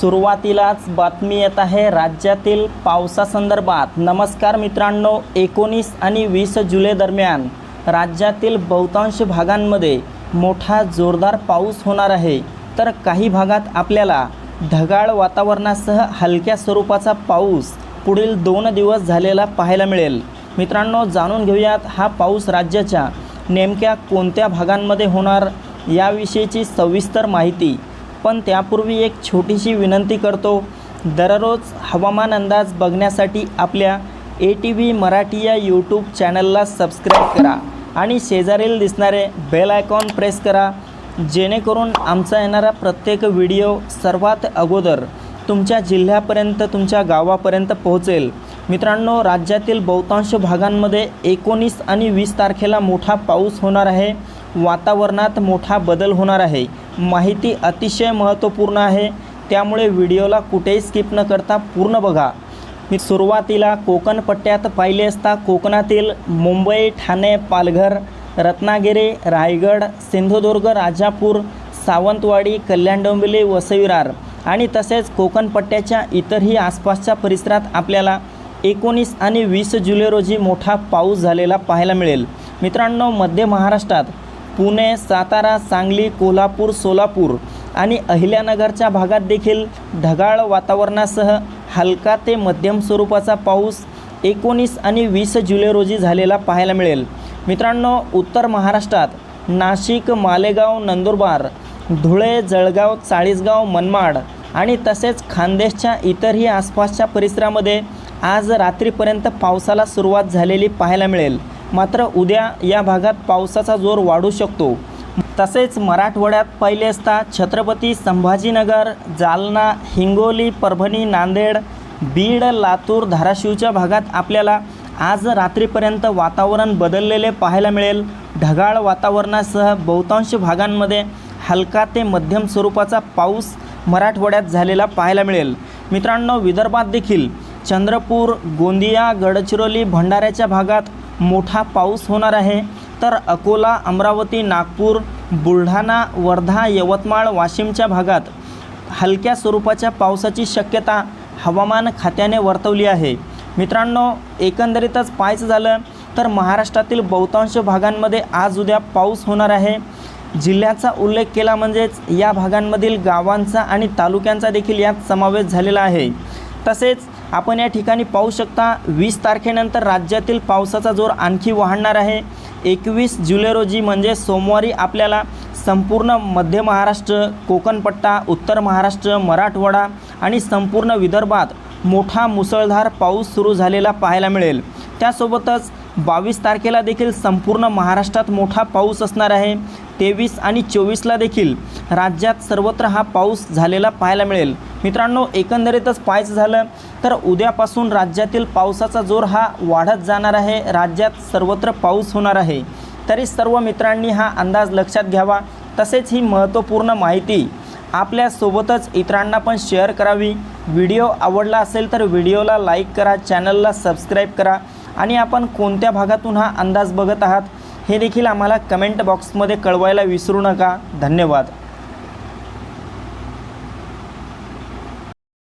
सुरुवातीलाच बातमी येत आहे राज्यातील पावसासंदर्भात. नमस्कार मित्रांनो एकोणीस आणि वीस जुलै दरम्यान राज्यातील बहुतांश भागांमध्ये मोठा जोरदार पाऊस होणार आहे. तर काही भागात आपल्याला ढगाळ वातावरणासह हलक्या स्वरूपाचा पाऊस पुढील दोन दिवस झालेला पाहायला मिळेल. मित्रांनो जाणून घेऊयात हा पाऊस राज्याच्या नेमक्या कोणत्या भागांमध्ये होणार याविषयीची सविस्तर माहिती. पण त्यापूर्वी एक छोटीशी विनंती करतो. दररोज हवामान अंदाज बघण्यासाठी आपल्या ए टी व्ही मराठी या यूट्यूब चॅनलला सबस्क्राईब करा आणि शेजारील दिसणारे बेल आयकॉन प्रेस करा जेणेकरून आमचा येणारा प्रत्येक व्हिडिओ सर्वात अगोदर तुमच्या जिल्ह्यापर्यंत तुमच्या गावापर्यंत पोहोचेल. मित्रांनो राज्यातील बहुतांश भागांमध्ये एकोणीस आणि वीस तारखेला मोठा पाऊस होणार आहे. वातावरणात मोठा बदल होणार आहे. माहिती अतिशय महत्त्वपूर्ण आहे. त्यामुळे व्हिडिओला कुठेही स्किप न करता पूर्ण बघा. मी सुरुवातीला कोकण पट्ट्यात पाहिले असता कोकणातील मुंबई ठाणे पालघर रत्नागिरी रायगड सिंधुदुर्ग राजापूर सावंतवाडी कल्याण डोंबिवली वसविरार आणि तसेच कोकण पट्ट्याच्या इतरही आसपासच्या परिसरात आपल्याला एकोणीस आणि वीस जुलै रोजी मोठा पाऊस झालेला पाहायला मिळेल. मित्रांनो मध्य महाराष्ट्रात पुणे सातारा सांगली कोल्हापूर सोलापूर आणि अहिल्यानगरच्या भागात देखील ढगाळ वातावरणासह हलका ते मध्यम स्वरूपाचा पाऊस एकोणीस आणि वीस जुलै रोजी झालेला पाहायला मिळेल. मित्रांनो उत्तर महाराष्ट्रात नाशिक मालेगाव नंदुरबार धुळे जळगाव चाळीसगाव मनमाड आणि तसेच खानदेशच्या इतरही आसपासच्या परिसरामध्ये आज रात्रीपर्यंत पावसाला सुरुवात झालेली पाहायला मिळेल. मात्र उद्या या भागात पावसाचा जोर वाढू शकतो. तसेच मराठवाड्यात पाहिले असता छत्रपती संभाजीनगर जालना हिंगोली परभणी नांदेड बीड लातूर धाराशिवच्या भागात आपल्याला आज रात्रीपर्यंत वातावरण बदललेले पाहायला मिळेल. ढगाळ वातावरणासह बहुतांश भागांमध्ये हलका ते मध्यम स्वरूपाचा पाऊस मराठवाड्यात झालेला पाहायला मिळेल. मित्रांनो विदर्भात देखील चंद्रपूर गोंदिया गडचिरोली भंडाऱ्याच्या भागात मोठा पाऊस होणार आहे. तर अकोला अमरावती नागपूर बुलढाणा वर्धा यवतमाळ वाशिमच्या भागात हलक्या स्वरूपाच्या पावसाची शक्यता हवामान खात्याने वर्तवली आहे. मित्रांनो एकंदरीतच पाहायचं झालं तर महाराष्ट्रातील बहुतांश भागांमध्ये आज उद्या पाऊस होणार आहे. जिल्ह्याचा उल्लेख केला म्हणजेच या भागांमधील गावांचा आणि तालुक्यांचा देखील यात समावेश झालेला आहे. तसेच आपण या ठिकाणी पाहू शकता वीस तारखेनंतर राज्यातील पावसाचा जोर आणखी वाढणार आहे. एकवीस जुलै रोजी म्हणजे सोमवारी आपल्याला संपूर्ण मध्य महाराष्ट्र कोकणपट्टा उत्तर महाराष्ट्र मराठवाडा आणि संपूर्ण विदर्भात मोठा मुसळधार पाऊस सुरू झालेला पाहायला मिळेल. त्यासोबतच बावीस तारखेला देखील संपूर्ण महाराष्ट्रात मोठा पाऊस असणार आहे. तेवीस आणि चोवीसला देखील राज्यात सर्वत्र हा पाऊस झालेला पाहायला मिळेल. मित्रांनो एकंदरीतच पाहायचं झालं तर उद्यापासून राज्यातील पावसाचा जोर हा वाढत जाणार आहे. राज्यात सर्वत्र पाऊस होणार आहे. तरी सर्व मित्रांनी हा अंदाज लक्षात घ्यावा. तसेच ही महत्त्वपूर्ण माहिती आपल्यासोबतच इतरांना पण शेअर करावी. व्हिडिओ आवडला असेल तर व्हिडिओला लाईक करा चॅनलला सबस्क्राईब करा आणि आपण कोणत्या भागातून हा अंदाज बघत आहात हे देखील आम्हाला कमेंट बॉक्समध्ये कळवायला विसरू नका. धन्यवाद.